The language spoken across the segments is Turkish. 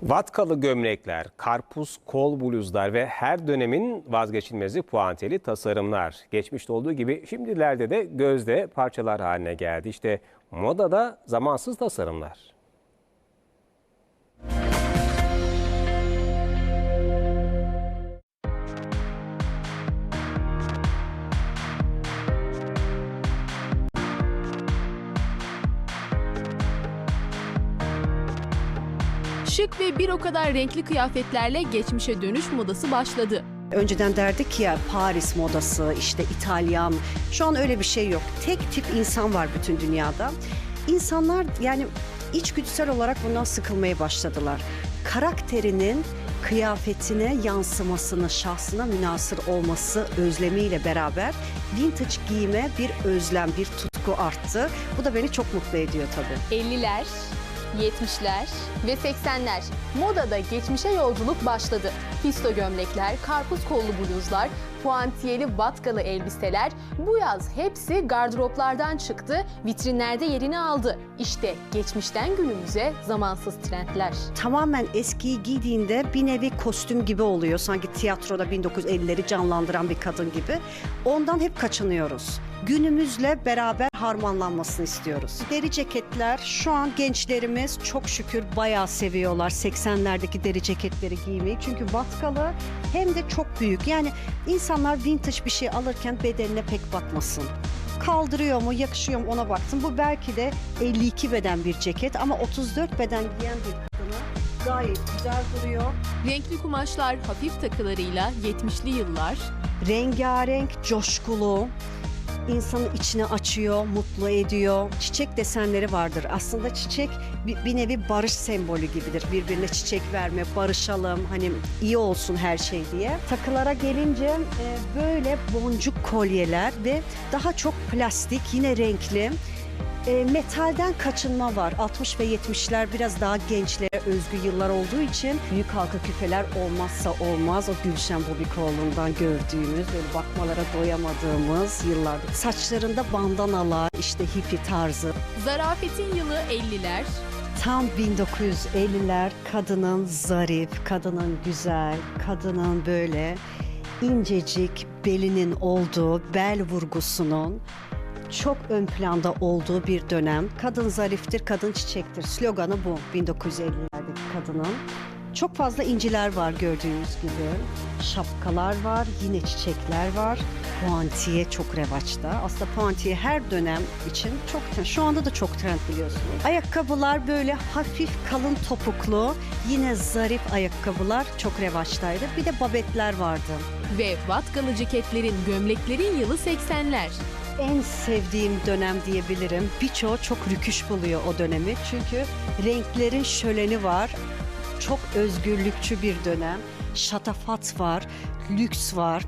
Vatkalı gömlekler, karpuz kol bluzlar ve her dönemin vazgeçilmezi puantiyeli tasarımlar. Geçmişte olduğu gibi şimdilerde de gözde parçalar haline geldi. İşte modada zamansız tasarımlar. Şık ve bir o kadar renkli kıyafetlerle geçmişe dönüş modası başladı. Önceden derdik ya Paris modası, işte İtalyan. Şu an öyle bir şey yok. Tek tip insan var bütün dünyada. İnsanlar yani içgüdüsel olarak bundan sıkılmaya başladılar. Karakterinin kıyafetine yansımasını, şahsına münasır olması özlemiyle beraber vintage giyime bir özlem, bir tutku arttı. Bu da beni çok mutlu ediyor tabii. 50'ler, 70'ler ve 80'ler modada geçmişe yolculuk başladı. Fisto gömlekler, karpuz kollu bluzlar, puantiyeli vatkalı elbiseler bu yaz hepsi gardıroplardan çıktı, vitrinlerde yerini aldı. İşte geçmişten günümüze zamansız trendler. tamamen eskiyi giydiğinde bir nevi kostüm gibi oluyor. Sanki tiyatroda 1950'leri canlandıran bir kadın gibi. Ondan hep kaçınıyoruz. Günümüzle beraber harmanlanmasını istiyoruz. Deri ceketler şu an gençlerimiz çok şükür bayağı seviyorlar 80'lerdeki deri ceketleri giymeyi. Çünkü vatkalı hem de çok büyük. Yani insanlar vintage bir şey alırken bedenine pek bakmasın kaldırıyor mu, yakışıyor mu ona baksın. Bu belki de 52 beden bir ceket ama 34 beden giyen bir kadına gayet güzel duruyor. Renkli kumaşlar hafif takılarıyla 70'li yıllar, Rengarenk, coşkulu, insanı içine açıyor, mutlu ediyor. Çiçek desenleri vardır. Aslında çiçek bir, bir nevi barış sembolü gibidir. Birbirine çiçek verme, barışalım, hani iyi olsun her şey diye. Takılara gelince e, böyle boncuk kolyeler ve daha çok plastik, yine renkli. E, metalden kaçınma var. 60 ve 70'ler biraz daha gençlere özgü yıllar olduğu için büyük halka küpeler olmazsa olmaz. O Gülşen Bubikoğlu'ndan gördüğümüz, böyle bakmalara doyamadığımız yıllarda. Saçlarında bandanalar, işte hippie tarzı. zarafetin yılı 50'ler, Tam 1950'ler kadının zarif, kadının güzel, kadının böyle incecik belinin olduğu, bel vurgusunun çok ön planda olduğu bir dönem. Kadın zariftir, kadın çiçektir. Sloganı bu 1950'lerdeki kadının. Çok fazla inciler var gördüğünüz gibi. Şapkalar var, yine çiçekler var. Puantiye çok revaçta. Aslında puantiye her dönem için çok trend. Şu anda da çok trend biliyorsunuz. Ayakkabılar böyle hafif kalın topuklu, yine zarif ayakkabılar çok revaçtaydı. Bir de babetler vardı. ve vatkalı ceketlerin, gömleklerin yılı 80'ler. En sevdiğim dönem diyebilirim. Birçoğu çok rüküş buluyor o dönemi. Çünkü renklerin şöleni var. Çok özgürlükçü bir dönem. Şatafat var, lüks var.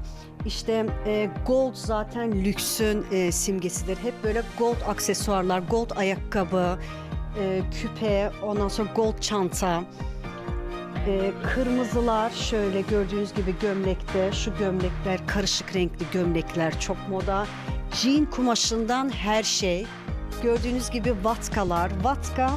İşte e, gold zaten lüksün e, simgesidir. Hep böyle gold aksesuarlar, gold ayakkabı, e, küpe, ondan sonra gold çanta. E, kırmızılar şöyle gördüğünüz gibi gömlekte şu gömlekler karışık renkli gömlekler çok moda. Jean kumaşından her şey. Gördüğünüz gibi vatkalar. Vatka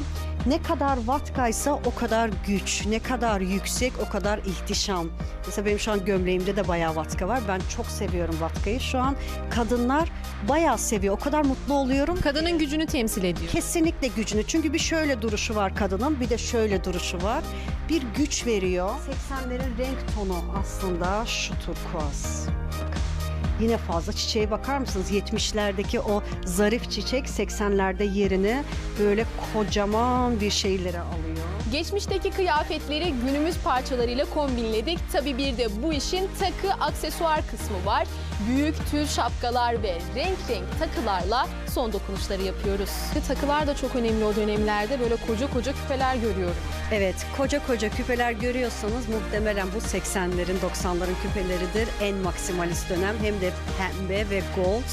ne kadar vatkaysa o kadar güç, ne kadar yüksek o kadar ihtişam. Mesela benim şu an gömleğimde de bayağı vatka var. Ben çok seviyorum vatkayı. Şu an kadınlar bayağı seviyor. O kadar mutlu oluyorum. Kadının gücünü temsil ediyor. Kesinlikle gücünü. Çünkü bir şöyle duruşu var kadının, bir de şöyle duruşu var. Bir güç veriyor. 80'lerin renk tonu aslında şu turkuaz. Yine fazla çiçeğe bakar mısınız? 70'lerdeki o zarif çiçek 80'lerde yerini böyle kocaman bir şeylere alıyor. Geçmişteki kıyafetleri günümüz parçalarıyla kombinledik. Tabii bir de bu işin takı aksesuar kısmı var. Büyük tül şapkalar ve renk renk takılarla son dokunuşları yapıyoruz. Takılar da çok önemli o dönemlerde. Böyle koca koca küpeler görüyorum. Evet, koca koca küpeler görüyorsanız muhtemelen bu 80'lerin 90'ların küpeleridir. En maksimalist dönem hem de pembe ve gold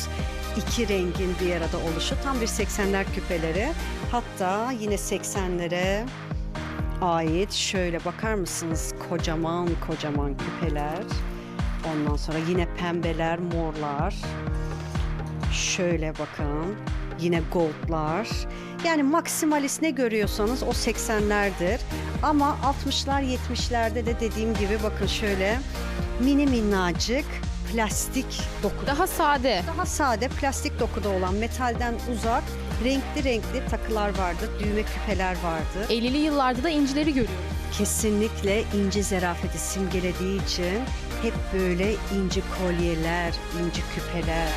iki rengin bir arada oluşu tam bir 80'ler küpeleri. Hatta yine 80'lere ait şöyle bakar mısınız kocaman kocaman küpeler. Ondan sonra yine pembeler, morlar. Şöyle bakın. Yine goldlar. Yani maksimalist ne görüyorsanız o 80'lerdir. Ama 60'lar 70'lerde de dediğim gibi bakın şöyle mini minnacık plastik doku. Daha sade. Daha sade plastik dokuda olan metalden uzak renkli renkli takılar vardı, düğme küpeler vardı. 50'li yıllarda da incileri görüyoruz. Kesinlikle inci zarafeti simgelediği için hep böyle inci kolyeler, inci küpeler.